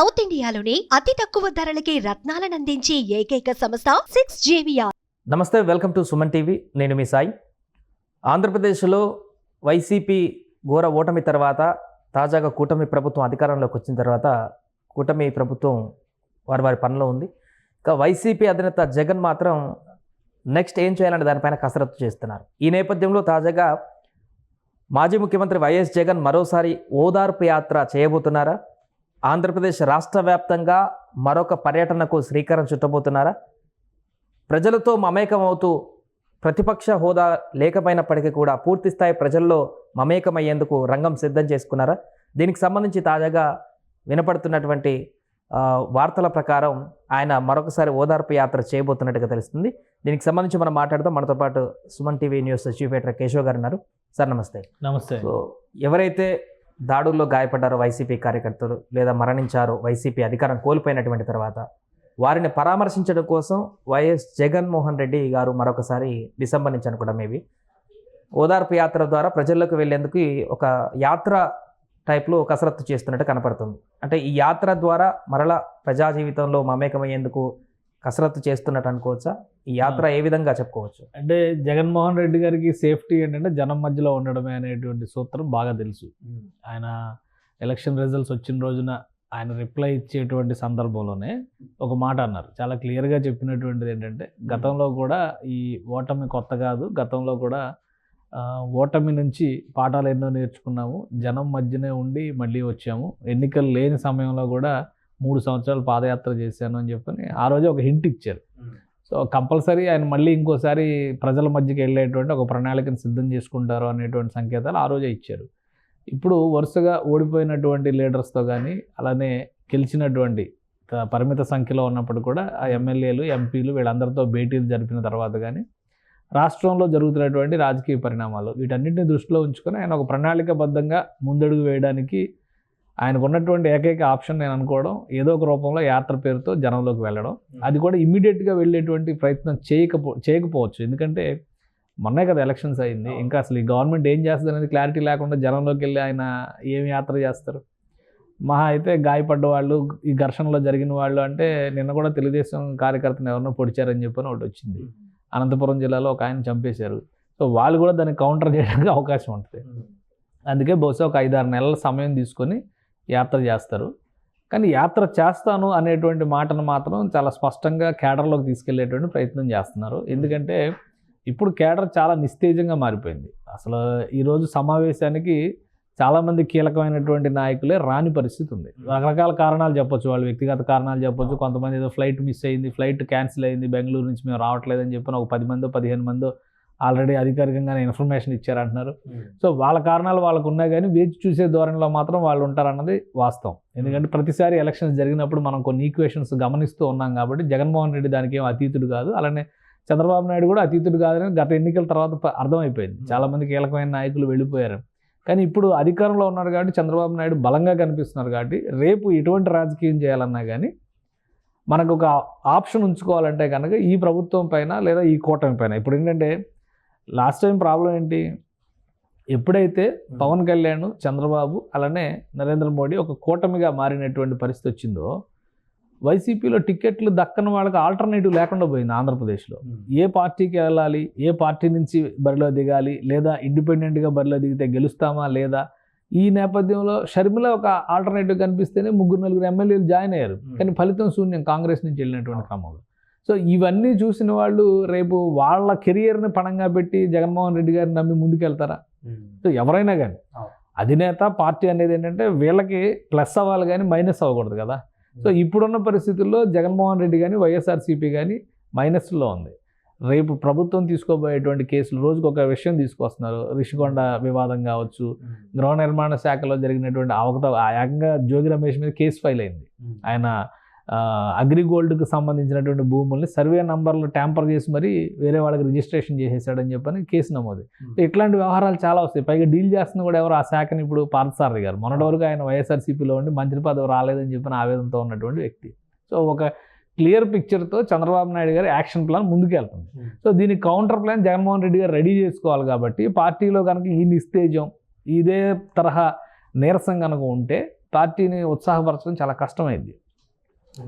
South ఇండియాలోని అతి తక్కువ ధరలకి రత్నాలనందించే ఏకైక సంస్థ సిక్స్ జేవిఆర్. నమస్తే వెల్కమ్ టు సుమన్ టీవీ. నేను మీ సాయి. ఆంధ్రప్రదేశ్లో వైసీపీ ఘోర ఓటమి తర్వాత తాజాగా కూటమి ప్రభుత్వం అధికారంలోకి వచ్చిన తర్వాత కూటమి ప్రభుత్వం వారి వారి పనిలో ఉంది. ఇక వైసీపీ అధినేత జగన్ మాత్రం నెక్స్ట్ ఏం చేయాలనే దానిపైన కసరత్తు చేస్తున్నారు. ఈ నేపథ్యంలో తాజాగా మాజీ ముఖ్యమంత్రి వైఎస్ జగన్ మరోసారి ఓదార్పు యాత్ర చేయబోతున్నారా? ఆంధ్రప్రదేశ్ రాష్ట్ర వ్యాప్తంగా మరొక పర్యటనకు శ్రీకారం చుట్టబోతున్నారా? ప్రజలతో మమేకమవుతూ ప్రతిపక్ష హోదా లేకపోయినప్పటికీ కూడా పూర్తి స్థాయి ప్రజల్లో మమేకమయ్యేందుకు రంగం సిద్ధం చేసుకున్నారా? దీనికి సంబంధించి తాజాగా వినపడుతున్నటువంటి వార్తల ప్రకారం ఆయన మరొకసారి ఓదార్పు యాత్ర చేయబోతున్నట్టుగా తెలుస్తుంది. దీనికి సంబంధించి మనం మాట్లాడదాం. మనతో పాటు Suman TV news chief editor Keshav గారు ఉన్నారు. సార్ నమస్తే. నమస్తే. సో ఎవరైతే దాడుల్లో గాయపడ్డారు వైసీపీ కార్యకర్తలు లేదా మరణించారు వైసీపీ అధికారం కోల్పోయినటువంటి తర్వాత వారిని పరామర్శించడం కోసం వైఎస్ జగన్మోహన్ రెడ్డి గారు మరొకసారి డిసెంబర్ నుంచి అనుకోవడం మేబీ. ఓదార్పు యాత్ర ద్వారా ప్రజల్లోకి వెళ్ళేందుకు ఒక యాత్ర టైప్లో కసరత్తు చేస్తున్నట్టు కనపడుతుంది. అంటే ఈ యాత్ర ద్వారా మరలా ప్రజా జీవితంలో మమేకమయ్యేందుకు కసరత్తు చేస్తున్నట్టు అనుకోవచ్చా? ఈ యాత్ర ఏ విధంగా చెప్పుకోవచ్చు? అంటే జగన్మోహన్ రెడ్డి గారికి సేఫ్టీ ఏంటంటే జనం మధ్యలో ఉండడమే అనేటువంటి సూత్రం బాగా తెలుసు. ఆయన ఎలక్షన్ రిజల్ట్స్ వచ్చిన రోజున ఆయన రిప్లై ఇచ్చేటువంటి సందర్భంలోనే ఒక మాట అన్నారు. చాలా క్లియర్గా చెప్పినటువంటిది ఏంటంటే గతంలో కూడా ఈ ఓటమి కొత్త కాదు గతంలో కూడా ఓటమి నుంచి పాఠాలు ఎన్నో నేర్చుకున్నాము. జనం మధ్యనే ఉండి మళ్ళీ వచ్చాము. ఎన్నికలు లేని సమయంలో కూడా మూడు సంవత్సరాలు పాదయాత్ర చేశాను అని చెప్పని ఆ రోజే ఒక హింట్ ఇచ్చారు. సో కంపల్సరీ ఆయన మళ్ళీ ఇంకోసారి ప్రజల మధ్యకి వెళ్ళేటువంటి ఒక ప్రణాళికను సిద్ధం చేసుకుంటారు అనేటువంటి సంకేతాలు ఆ రోజే ఇచ్చారు. ఇప్పుడు వరుసగా ఓడిపోయినటువంటి లీడర్స్తో కానీ అలానే గెలిచినటువంటి పరిమిత సంఖ్యలో ఉన్నప్పుడు కూడా ఆ ఎమ్మెల్యేలు ఎంపీలు వీళ్ళందరితో భేటీలు జరిపిన తర్వాత కానీ రాష్ట్రంలో జరుగుతున్నటువంటి రాజకీయ పరిణామాలు వీటన్నిటిని దృష్టిలో ఉంచుకొని ఆయన ఒక ప్రణాళికబద్ధంగా ముందడుగు వేయడానికి ఆయనకు ఉన్నటువంటి ఏకైక ఆప్షన్ నేను అనుకోవడం ఏదో ఒక రూపంలో యాత్ర పేరుతో జనంలోకి వెళ్ళడం. అది కూడా ఇమ్మీడియట్గా వెళ్ళేటువంటి ప్రయత్నం చేయకపో చేయకపోవచ్చు. ఎందుకంటే మొన్నే కదా ఎలక్షన్స్ అయింది. ఇంకా అసలు ఈ గవర్నమెంట్ ఏం చేస్తుంది అనేది క్లారిటీ లేకుండా జనంలోకి వెళ్ళి ఆయన ఏం యాత్ర చేస్తారు? మహా అయితే గాయపడ్డ వాళ్ళు ఈ ఘర్షణలో జరిగిన వాళ్ళు అంటే నిన్న కూడా తెలుగుదేశం కార్యకర్తను ఎవరినో పొడిచారని చెప్పని ఒకటి వచ్చింది. అనంతపురం జిల్లాలో ఒక ఆయన చంపేశారు. సో వాళ్ళు కూడా దాన్ని కౌంటర్ చేయడానికి అవకాశం ఉంటుంది. అందుకే బహుశా ఒక ఐదారు నెలల సమయం తీసుకొని యాత్ర చేస్తారు. కానీ యాత్ర చేస్తాను అనేటువంటి మాటను మాత్రం చాలా స్పష్టంగా కేడర్లోకి తీసుకెళ్ళేటువంటి ప్రయత్నం చేస్తున్నారు. ఎందుకంటే ఇప్పుడు కేడర్ చాలా నిస్తేజంగా మారిపోయింది. అసలు ఈరోజు సమావేశానికి చాలామంది కీలకమైనటువంటి నాయకులే రాని పరిస్థితి ఉంది. రకరకాల కారణాలు చెప్పొచ్చు. వాళ్ళు వ్యక్తిగత కారణాలు చెప్పొచ్చు. కొంతమంది ఏదో ఫ్లైట్ మిస్ అయింది ఫ్లైట్ క్యాన్సిల్ అయింది బెంగళూరు నుంచి మేము రావట్లేదని చెప్పిన ఒక పది మందో పదిహేను మందో ఆల్రెడీ అధికారికంగానే ఇన్ఫర్మేషన్ ఇచ్చారంటున్నారు. సో వాళ్ళ కారణాలు వాళ్ళకు ఉన్నాయి కానీ వేచి చూసే ధోరణిలో మాత్రం వాళ్ళు ఉంటారన్నది వాస్తవం. ఎందుకంటే ప్రతిసారి ఎలక్షన్స్ జరిగినప్పుడు మనం కొన్ని ఈక్వేషన్స్ గమనిస్తూ ఉన్నాం కాబట్టి జగన్మోహన్ రెడ్డి దానికి ఏం అతీతుడు కాదు. అలానే చంద్రబాబు నాయుడు కూడా అతీతుడు కాదని గత ఎన్నికల తర్వాత అర్థమైపోయింది. చాలామంది కీలకమైన నాయకులు వెళ్ళిపోయారు. కానీ ఇప్పుడు అధికారంలో ఉన్నారు కాబట్టి చంద్రబాబు నాయుడు బలంగా కనిపిస్తున్నారు కాబట్టి రేపు ఎటువంటి రాజకీయం చేయాలన్నా కానీ మనకు ఒక ఆప్షన్ ఉంచుకోవాలంటే కనుక ఈ ప్రభుత్వం పైన లేదా ఈ కూటమి పైన. ఇప్పుడు ఏంటంటే లాస్ట్ టైం ప్రాబ్లం ఏంటి? ఎప్పుడైతే పవన్ కళ్యాణ్ చంద్రబాబు అలానే నరేంద్ర మోడీ ఒక కూటమిగా మారినటువంటి పరిస్థితి వచ్చిందో వైసీపీలో టికెట్లు దక్కని వాళ్ళకి ఆల్టర్నేటివ్ లేకుండా పోయింది ఆంధ్రప్రదేశ్లో. ఏ పార్టీకి వెళ్ళాలి? ఏ పార్టీ నుంచి బరిలో దిగాలి? లేదా ఇండిపెండెంట్గా బరిలో దిగితే గెలుస్తామా లేదా? ఈ నేపథ్యంలో షర్మిల ఒక ఆల్టర్నేటివ్ కనిపిస్తేనే ముగ్గురు నలుగురు ఎమ్మెల్యేలు జాయిన్ అయ్యారు. కానీ ఫలితం శూన్యం కాంగ్రెస్ నుంచి వెళ్ళినటువంటి క్రమంలో. సో ఇవన్నీ చూసిన వాళ్ళు రేపు వాళ్ళ కెరియర్ని పణంగా పెట్టి జగన్మోహన్ రెడ్డి గారిని నమ్మి ముందుకెళ్తారా? సో ఎవరైనా కానీ. అధినేత పార్టీ అనేది ఏంటంటే వీళ్ళకి ప్లస్ అవ్వాలి కానీ మైనస్ అవ్వకూడదు కదా. సో ఇప్పుడున్న పరిస్థితుల్లో జగన్మోహన్ రెడ్డి కానీ వైఎస్ఆర్సీపీ కానీ మైనస్లో ఉంది. రేపు ప్రభుత్వం తీసుకోబోయేటువంటి కేసులు రోజుకు ఒక విషయం తీసుకొస్తున్నారు. రిషికొండ వివాదం కావచ్చు గృహ నిర్మాణ శాఖలో జరిగినటువంటి అవకత ఆ ఏకంగా జోగి రమేష్ మీద కేసు ఫైల్ అయింది. ఆయన అగ్రిగోల్డ్కి సంబంధించినటువంటి భూముల్ని సర్వే నంబర్లు ట్యాంపర్ చేసి మరి వేరే వాళ్ళకి రిజిస్ట్రేషన్ చేసేసాడని చెప్పని కేసు నమోదు. ఇట్లాంటి వ్యవహారాలు చాలా వస్తాయి. పైగా డీల్ చేస్తున్న కూడా ఎవరు ఆ శాఖని ఇప్పుడు పార్థసారథి గారు. మొన్నటి వరకు ఆయన వైఎస్ఆర్సీపీలో ఉండి మంత్రి పదవి రాలేదని చెప్పిన ఆవేదనతో ఉన్నటువంటి వ్యక్తి. సో ఒక క్లియర్ పిక్చర్తో చంద్రబాబు నాయుడు గారి యాక్షన్ ప్లాన్ ముందుకెళ్తుంది. సో దీనికి కౌంటర్ ప్లాన్ జగన్మోహన్ రెడ్డి గారు రెడీ చేసుకోవాలి కాబట్టి పార్టీలో కనుక ఈ నిస్తేజం ఇదే తరహా నీరసం కనుక ఉంటే పార్టీని ఉత్సాహపరచడం చాలా కష్టమైంది.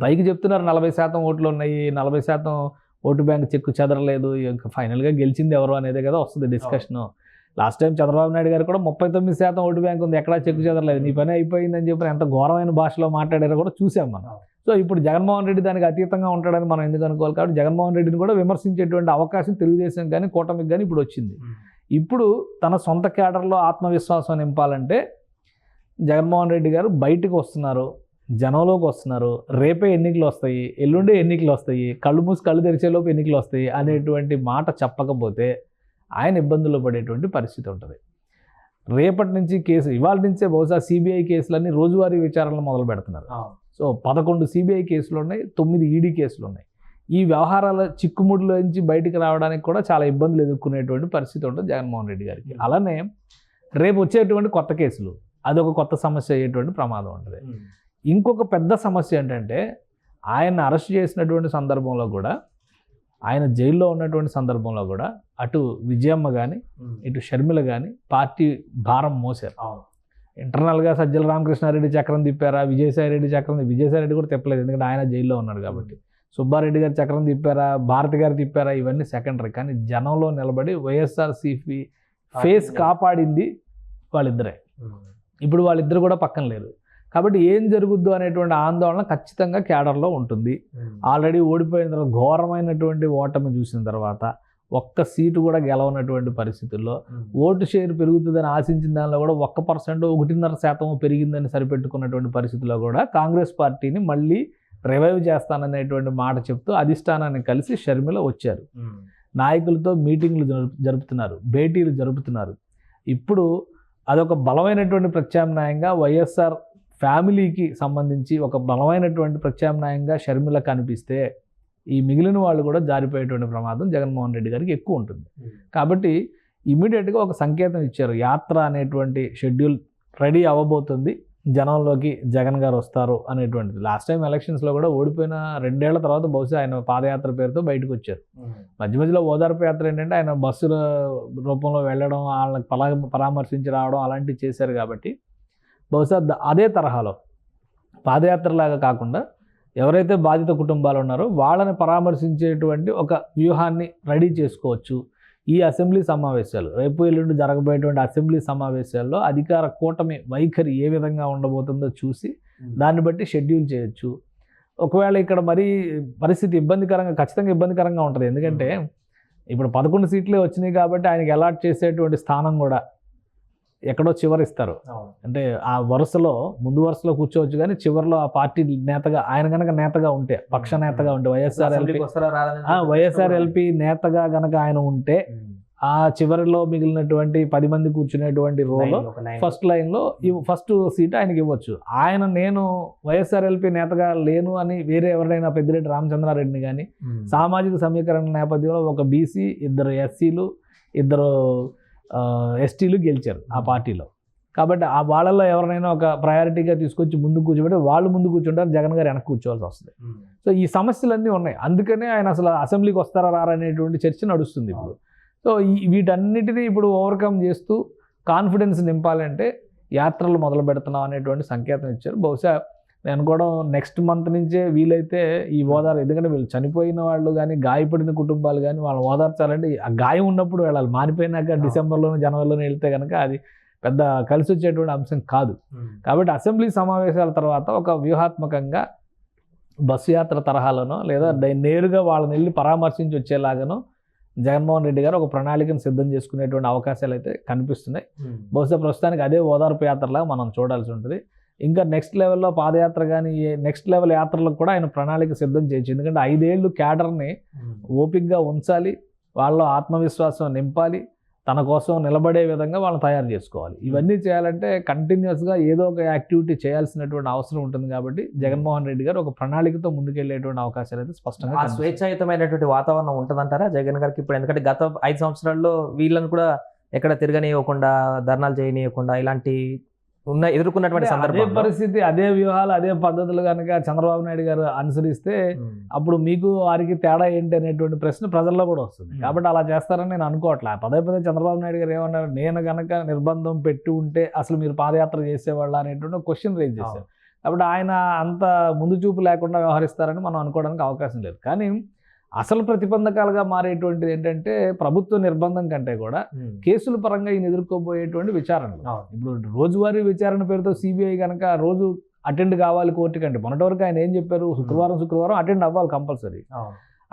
పైకి చెప్తున్నారు నలభై శాతం ఓట్లు ఉన్నాయి నలభై శాతం ఓటు బ్యాంక్ చెక్కు చెదరలేదు ఇంకా ఫైనల్గా గెలిచింది ఎవరు అనేదే కదా వస్తుంది discussion. Last time Chandrababu Naidu గారు కూడా ముప్పై తొమ్మిది శాతం ఓటు బ్యాంక్ ఉంది ఎక్కడా చెక్కు చెదరలేదు. నీ పని అయిపోయిందని చెప్పి ఎంత ఘోరమైన భాషలో మాట్లాడారో కూడా చూసాం మనం. సో ఇప్పుడు జగన్మోహన్ రెడ్డి దానికి అతీతంగా ఉంటాడని మనం ఎందుకు అనుకోవాలి కాబట్టి జగన్మోహన్ రెడ్డిని కూడా విమర్శించేటువంటి అవకాశం తెలుగుదేశం కానీ కూటమికి కానీ ఇప్పుడు వచ్చింది. ఇప్పుడు తన సొంత కేడర్లో ఆత్మవిశ్వాసం నింపాలంటే జగన్మోహన్ రెడ్డి గారు బయటకు వస్తున్నారు. జనంలోకి వస్తున్నారు. రేపే ఎన్నికలు వస్తాయి. ఎల్లుండే ఎన్నికలు వస్తాయి. కళ్ళు మూసి కళ్ళు తెరిచేలోపు ఎన్నికలు వస్తాయి అనేటువంటి మాట చెప్పకపోతే ఆయన ఇబ్బందుల్లో పడేటువంటి పరిస్థితి ఉంటుంది. రేపటి నుంచి కేసు ఇవాళ నుంచే బహుశా సిబిఐ కేసులన్నీ రోజువారీ విచారణలు మొదలు పెడుతున్నారు. సో పదకొండు సిబిఐ కేసులు ఉన్నాయి తొమ్మిది ఈడీ కేసులు ఉన్నాయి. ఈ వ్యవహారాల చిక్కుముడిలో నుంచి బయటికి రావడానికి కూడా చాలా ఇబ్బందులు ఎదుర్కొనేటువంటి పరిస్థితి ఉంటుంది జగన్మోహన్ రెడ్డి గారికి. అలానే రేపు వచ్చేటువంటి కొత్త కేసులు అదొక కొత్త సమస్య అయ్యేటువంటి ప్రమాదం ఉంటుంది. ఇంకొక పెద్ద సమస్య ఏంటంటే ఆయన అరెస్ట్ చేసినటువంటి సందర్భంలో కూడా ఆయన జైల్లో ఉన్నటువంటి సందర్భంలో కూడా అటు విజయమ్మ కానీ ఇటు షర్మిల కానీ పార్టీ భారం మోసారు ఇంటర్నల్గా సజ్జల రామకృష్ణారెడ్డి చక్రం తిప్పారా విజయసాయి రెడ్డి చక్రం విజయసాయి రెడ్డి కూడా తిప్పలేదు. ఎందుకంటే ఆయన జైల్లో ఉన్నాడు కాబట్టి. సుబ్బారెడ్డి గారు చక్రం తిప్పారా భారతి గారు తిప్పారా ఇవన్నీ సెకండరీ. కానీ జనంలో నిలబడి వైఎస్ఆర్సీపీ ఫేస్ కాపాడింది వాళ్ళిద్దరే. ఇప్పుడు వాళ్ళిద్దరు కూడా పక్కన లేరు. కాబట్టి ఏం జరుగుద్దు అనేటువంటి ఆందోళన ఖచ్చితంగా క్యాడర్లో ఉంటుంది. ఆల్రెడీ ఓడిపోయిన తర్వాత ఘోరమైనటువంటి ఓటమి చూసిన తర్వాత ఒక్క సీటు కూడా గెలవనటువంటి పరిస్థితుల్లో ఓటు షేర్ పెరుగుతుందని ఆశించిన దానిలో కూడా ఒక్క పర్సెంట్ ఒకటిన్నర శాతం పెరిగిందని సరిపెట్టుకున్నటువంటి పరిస్థితుల్లో కూడా కాంగ్రెస్ పార్టీని మళ్ళీ రివైవ్ చేస్తాననేటువంటి మాట చెప్తూ అధిష్టానాన్ని కలిసి షర్మిల వచ్చారు. నాయకులతో మీటింగ్లు జరుపు జరుపుతున్నారు భేటీలు జరుపుతున్నారు. ఇప్పుడు అదొక బలమైనటువంటి ప్రత్యామ్నాయంగా వైఎస్ఆర్ ఫ్యామిలీకి సంబంధించి ఒక బలమైనటువంటి ప్రత్యామ్నాయంగా షర్మిల కనిపిస్తే ఈ మిగిలిన వాళ్ళు కూడా జారిపోయేటువంటి ప్రమాదం జగన్మోహన్ రెడ్డి గారికి ఎక్కువ ఉంటుంది. కాబట్టి ఇమీడియట్గా ఒక సంకేతం ఇచ్చారు. యాత్ర అనేటువంటి షెడ్యూల్ రెడీ అవ్వబోతుంది. జనంలోకి జగన్ గారు వస్తారు అనేటువంటిది. లాస్ట్ టైం ఎలక్షన్స్లో కూడా ఓడిపోయిన రెండేళ్ళ తర్వాత బహుశా ఆయన పాదయాత్ర పేరుతో బయటకు వచ్చారు. మధ్య మధ్యలో ఓదార్పు యాత్ర ఏంటంటే ఆయన బస్సుల రూపంలో వెళ్ళడం వాళ్ళకి పరామర్శించి రావడం అలాంటివి చేశారు కాబట్టి బహుశా అదే తరహాలో. పాదయాత్రలాగా కాకుండా ఎవరైతే బాధిత కుటుంబాలు ఉన్నారో వాళ్ళని పరామర్శించేటువంటి ఒక వ్యూహాన్ని రెడీ చేసుకోవచ్చు. ఈ అసెంబ్లీ సమావేశాలు రేపు ఎల్లుండి జరగబోయేటువంటి అసెంబ్లీ సమావేశాల్లో అధికార కూటమి వైఖరి ఏ విధంగా ఉండబోతుందో చూసి దాన్ని బట్టి షెడ్యూల్ చేయొచ్చు. ఒకవేళ ఇక్కడ మరీ పరిస్థితి ఇబ్బందికరంగా ఖచ్చితంగా ఇబ్బందికరంగా ఉంటుంది. ఎందుకంటే ఇప్పుడు పదకొండు సీట్లే వచ్చినాయి కాబట్టి ఆయనకి అలాట్ చేసేటువంటి స్థానం కూడా ఎక్కడో చివరిస్తారు అంటే ఆ వరుసలో ముందు వరుసలో కూర్చోవచ్చు కానీ చివరిలో ఆ పార్టీ నేతగా ఆయన కనుక నేతగా ఉంటే పక్ష నేతగా ఉంటే వైఎస్ఆర్ ఎల్పీ వైఎస్ఆర్ ఎల్పీ నేతగా గనక ఆయన ఉంటే ఆ చివరిలో మిగిలినటువంటి పది మంది కూర్చునేటువంటి రోలో ఫస్ట్ లైన్లో ఫస్ట్ సీట్ ఆయనకి ఇవ్వచ్చు. ఆయన నేను వైఎస్ఆర్ ఎల్పీ నేతగా లేను అని వేరే ఎవరైనా పెద్దిరెడ్డి రామచంద్రారెడ్డిని కానీ సామాజిక సమీకరణ నేపథ్యంలో ఒక బీసీ ఇద్దరు ఎస్సీలు ఇద్దరు ఎస్టీలు గెలిచారు ఆ పార్టీలో. కాబట్టి ఆ వాళ్ళలో ఎవరినైనా ఒక ప్రయారిటీగా తీసుకొచ్చి ముందు కూర్చోబెట్టి వాళ్ళు ముందు కూర్చుంటారు జగన్ గారు వెనక్కి కూర్చోవాల్సి వస్తుంది. సో ఈ సమస్యలన్నీ ఉన్నాయి. అందుకనే ఆయన అసలు అసెంబ్లీకి వస్తారా రారా అనేటువంటి చర్చ నడుస్తుంది ఇప్పుడు. సో ఈ వీటన్నిటిని ఇప్పుడు ఓవర్కమ్ చేస్తూ కాన్ఫిడెన్స్ నింపాలంటే యాత్రలు మొదలు పెడుతున్నాం అనేటువంటి సంకేతం ఇచ్చారు. బహుశా నేను అనుకోవడం నెక్స్ట్ మంత్ నుంచే వీలైతే ఈ ఓదార్ ఎందుకంటే వీళ్ళు చనిపోయిన వాళ్ళు కానీ గాయపడిన కుటుంబాలు కానీ వాళ్ళని ఓదార్చాలంటే ఆ గాయం ఉన్నప్పుడు వెళ్ళాలి. మానిపోయినాక డిసెంబర్లోనూ జనవరిలోనూ వెళ్తే కనుక అది పెద్ద కలిసి వచ్చేటువంటి అంశం కాదు. కాబట్టి అసెంబ్లీ సమావేశాల తర్వాత ఒక వ్యూహాత్మకంగా బస్సు యాత్ర తరహాలోనో లేదా నేరుగా వాళ్ళని వెళ్ళి పరామర్శించి వచ్చేలాగానో జగన్మోహన్ రెడ్డి గారు ఒక ప్రణాళికను సిద్ధం చేసుకునేటువంటి అవకాశాలు అయితే కనిపిస్తున్నాయి. బహుశా ప్రస్తుతానికి అదే ఓదార్పు యాత్రలాగా మనం చూడాల్సి ఉంటుంది. ఇంకా నెక్స్ట్ లెవెల్లో పాదయాత్ర కానీ నెక్స్ట్ లెవెల్ యాత్రలకు కూడా ఆయన ప్రణాళిక సిద్ధం చేయొచ్చు ఎందుకంటే ఐదేళ్ళు క్యాడర్ని ఓపిక్గా ఉంచాలి వాళ్ళలో ఆత్మవిశ్వాసం నింపాలి తన కోసం నిలబడే విధంగా వాళ్ళని తయారు చేసుకోవాలి. ఇవన్నీ చేయాలంటే కంటిన్యూస్గా ఏదో ఒక యాక్టివిటీ చేయాల్సినటువంటి అవసరం ఉంటుంది కాబట్టి జగన్మోహన్ రెడ్డి గారు ఒక ప్రణాళికతో ముందుకెళ్ళేటువంటి అవకాశాలు అయితే స్పష్టంగా. స్వేచ్ఛాయుతమైనటువంటి వాతావరణం ఉంటుందంటారా జగన్ గారికి ఇప్పుడు? ఎందుకంటే గత ఐదు సంవత్సరాల్లో వీళ్ళని కూడా ఎక్కడ తిరగనివ్వకుండా ధర్నాలు చేయనివ్వకుండా ఇలాంటి ఉన్న ఎదుర్కొన్నటువంటి అదే పరిస్థితి అదే వ్యూహాలు అదే పద్ధతులు కనుక చంద్రబాబు నాయుడు గారు అనుసరిస్తే. అప్పుడు మీకు వారికి తేడా ఏంటి అనేటువంటి ప్రశ్న ప్రజల్లో కూడా వస్తుంది. కాబట్టి అలా చేస్తారని నేను అనుకోవట్లే. పదే పదే చంద్రబాబు నాయుడు గారు ఏమన్నారు? నేను గనక నిర్బంధం పెట్టి ఉంటే అసలు మీరు పాదయాత్ర చేసేవాళ్ళ అనేటువంటి క్వశ్చన్ రేజ్ చేశారు. కాబట్టి ఆయన అంత ముందు చూపు లేకుండా వ్యవహరిస్తారని మనం అనుకోవడానికి అవకాశం లేదు. కానీ అసలు ప్రతిబంధకాలుగా మారేటువంటిది ఏంటంటే ప్రభుత్వ నిర్బంధం కంటే కూడా. కేసుల పరంగా ఈయన ఎదుర్కోబోయేటువంటి విచారణలు. ఇప్పుడు రోజువారీ విచారణ పేరుతో సిబిఐ కనుక రోజు అటెండ్ కావాలి కోర్టుకి అంటే మొన్నటి వరకు ఆయన ఏం చెప్పారు శుక్రవారం శుక్రవారం అటెండ్ అవ్వాలి కంపల్సరీ.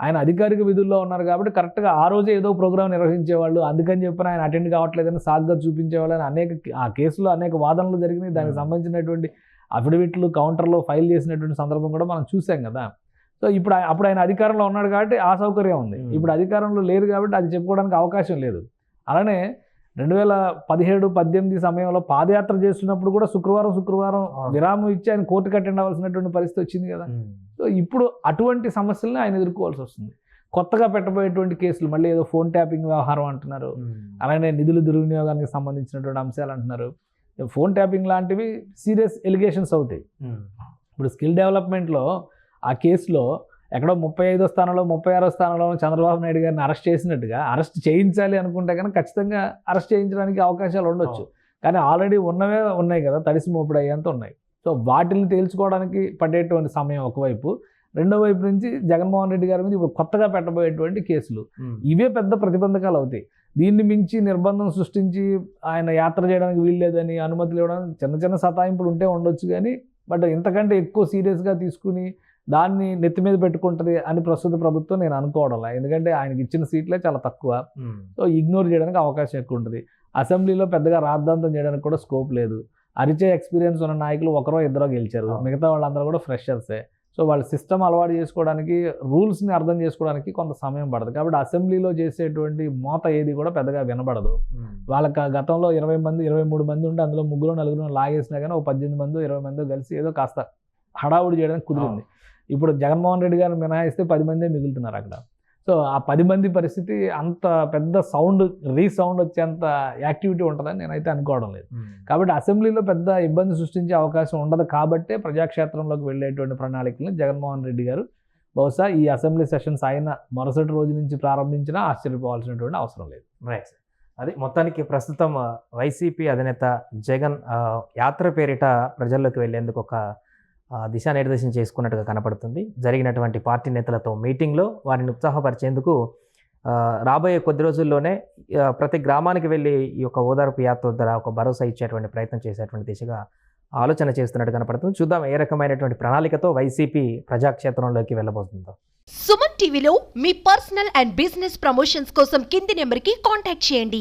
ఆయన అధికారిక విధుల్లో ఉన్నారు కాబట్టి కరెక్ట్గా ఆ రోజే ఏదో ప్రోగ్రామ్ నిర్వహించేవాళ్ళు అందుకని చెప్పిన ఆయన అటెండ్ కావట్లేదని సాగ్గా చూపించేవాళ్ళు అని అనేక ఆ కేసులో అనేక వాదనలు జరిగినాయి దానికి. సంబంధించినటువంటి అఫిడవిట్లు కౌంటర్లో ఫైల్ చేసినటువంటి సందర్భం కూడా మనం చూసాం కదా సో ఇప్పుడు అప్పుడు ఆయన అధికారంలో ఉన్నాడు కాబట్టి ఆ సౌకర్యం ఉంది. ఇప్పుడు అధికారంలో లేరు కాబట్టి అది చెప్పుకోవడానికి అవకాశం లేదు అలానే రెండు వేల పదిహేడు పద్దెనిమిది సమయంలో పాదయాత్ర చేస్తున్నప్పుడు కూడా శుక్రవారం శుక్రవారం. విరామం ఇచ్చి ఆయన కోర్టుకు అటెండ్ అవ్వాల్సినటువంటి పరిస్థితి వచ్చింది కదా. సో ఇప్పుడు అటువంటి సమస్యల్ని ఆయన ఎదుర్కోవాల్సి వస్తుంది కొత్తగా పెట్టబోయేటువంటి కేసులు మళ్ళీ ఏదో ఫోన్ ట్యాపింగ్ వ్యవహారం అంటున్నారు. అలానే నిధుల దుర్వినియోగానికి సంబంధించినటువంటి అంశాలు అంటున్నారు ఫోన్ ట్యాపింగ్ లాంటివి సీరియస్ ఎలిగేషన్స్ అవుతాయి. ఇప్పుడు స్కిల్ డెవలప్మెంట్లో ఆ కేసులో ఎక్కడో ముప్పై ఐదో స్థానంలో ముప్పై ఆరో స్థానంలో చంద్రబాబు నాయుడు గారిని అరెస్ట్ చేసినట్టుగా అరెస్ట్ చేయించాలి అనుకుంటే కనుక ఖచ్చితంగా అరెస్ట్ చేయించడానికి అవకాశాలు ఉండొచ్చు. కానీ ఆల్రెడీ ఉన్నవే ఉన్నాయి కదా తడిసి మోపుడు అయ్యేంత ఉన్నాయి. సో వాటిని తేల్చుకోవడానికి పడేటువంటి సమయం ఒకవైపు. రెండో వైపు నుంచి జగన్మోహన్ రెడ్డి గారి మీద ఇప్పుడు కొత్తగా పెట్టబోయేటువంటి కేసులు. ఇవే పెద్ద ప్రతిబంధకాలు అవుతాయి. దీన్ని మించి నిర్బంధం సృష్టించి ఆయన యాత్ర చేయడానికి వీల్లేదని అనుమతులు ఇవ్వడం చిన్న చిన్న సతాయింపులు ఉంటే ఉండొచ్చు కానీ బట్ ఇంతకంటే ఎక్కువ సీరియస్గా తీసుకుని దాన్ని నెత్తి మీద పెట్టుకుంటుంది అని ప్రస్తుత ప్రభుత్వం నేను అనుకోవడం ఎందుకంటే ఆయనకి ఇచ్చిన సీట్లే చాలా తక్కువ. సో ఇగ్నోర్ చేయడానికి అవకాశం ఎక్కువ ఉంటుంది అసెంబ్లీలో పెద్దగా రాద్ధాంతం చేయడానికి కూడా స్కోప్ లేదు. అరిచే ఎక్స్పీరియన్స్ ఉన్న నాయకులు ఒకరో ఇద్దరో గెలిచారు. మిగతా వాళ్ళందరూ కూడా ఫ్రెషర్సే. సో వాళ్ళ సిస్టమ్ అలవాటు చేసుకోవడానికి రూల్స్ని అర్థం చేసుకోవడానికి కొంత సమయం పడుతుంది కాబట్టి అసెంబ్లీలో చేసేటువంటి మోత ఏది కూడా పెద్దగా వినబడదు. వాళ్ళకి గతంలో ఇరవై మంది ఇరవై మూడు మంది ఉంటే అందులో ముగ్గురు నలుగురు లాగేసినా కానీ ఒక పద్దెనిమిది మంది ఇరవై మంది కలిసి ఏదో కాస్త హడావుడి చేయడానికి కుదిరింది. ఇప్పుడు జగన్మోహన్ రెడ్డి గారిని మినహాయిస్తే పది మందే మిగులుతున్నారు అక్కడ. సో ఆ పది మంది పరిస్థితి అంత పెద్ద సౌండ్ రీసౌండ్ వచ్చేంత యాక్టివిటీ ఉంటుందని నేనైతే అనుకోవడం లేదు. కాబట్టి అసెంబ్లీలో పెద్ద ఇబ్బంది సృష్టించే అవకాశం ఉండదు కాబట్టే ప్రజాక్షేత్రంలోకి వెళ్ళేటువంటి ప్రణాళికలను జగన్మోహన్ రెడ్డి గారు బహుశా ఈ అసెంబ్లీ సెషన్స్ అయిన మరుసటి రోజు నుంచి ప్రారంభించినా ఆశ్చర్యపోవాల్సినటువంటి అవసరం లేదు. రైట్ అది మొత్తానికి ప్రస్తుతం వైసీపీ అధినేత జగన్ యాత్ర పేరిట ప్రజల్లోకి వెళ్ళేందుకు ఒక దిశానిర్దేశం చేసుకున్నట్టుగా కనపడుతుంది. జరిగినటువంటి పార్టీ నేతలతో మీటింగ్లో వారిని ఉత్సాహపరిచేందుకు రాబోయే కొద్ది రోజుల్లోనే ప్రతి గ్రామానికి వెళ్ళి ఈ యొక్క ఓదార్పు యాత్ర ద్వారా ఒక భరోసా ఇచ్చేటువంటి ప్రయత్నం చేసేటువంటి దిశగా ఆలోచన చేస్తున్నట్టు కనపడుతుంది. చూద్దాం ఏ రకమైనటువంటి ప్రణాళికతో వైసీపీ ప్రజాక్షేత్రంలోకి వెళ్ళబోతుందో. సుమన్ టీవీలో మీ పర్సనల్ అండ్ బిజినెస్ ప్రమోషన్స్ కోసం కింది నెంబర్కి కాంటాక్ట్ చేయండి.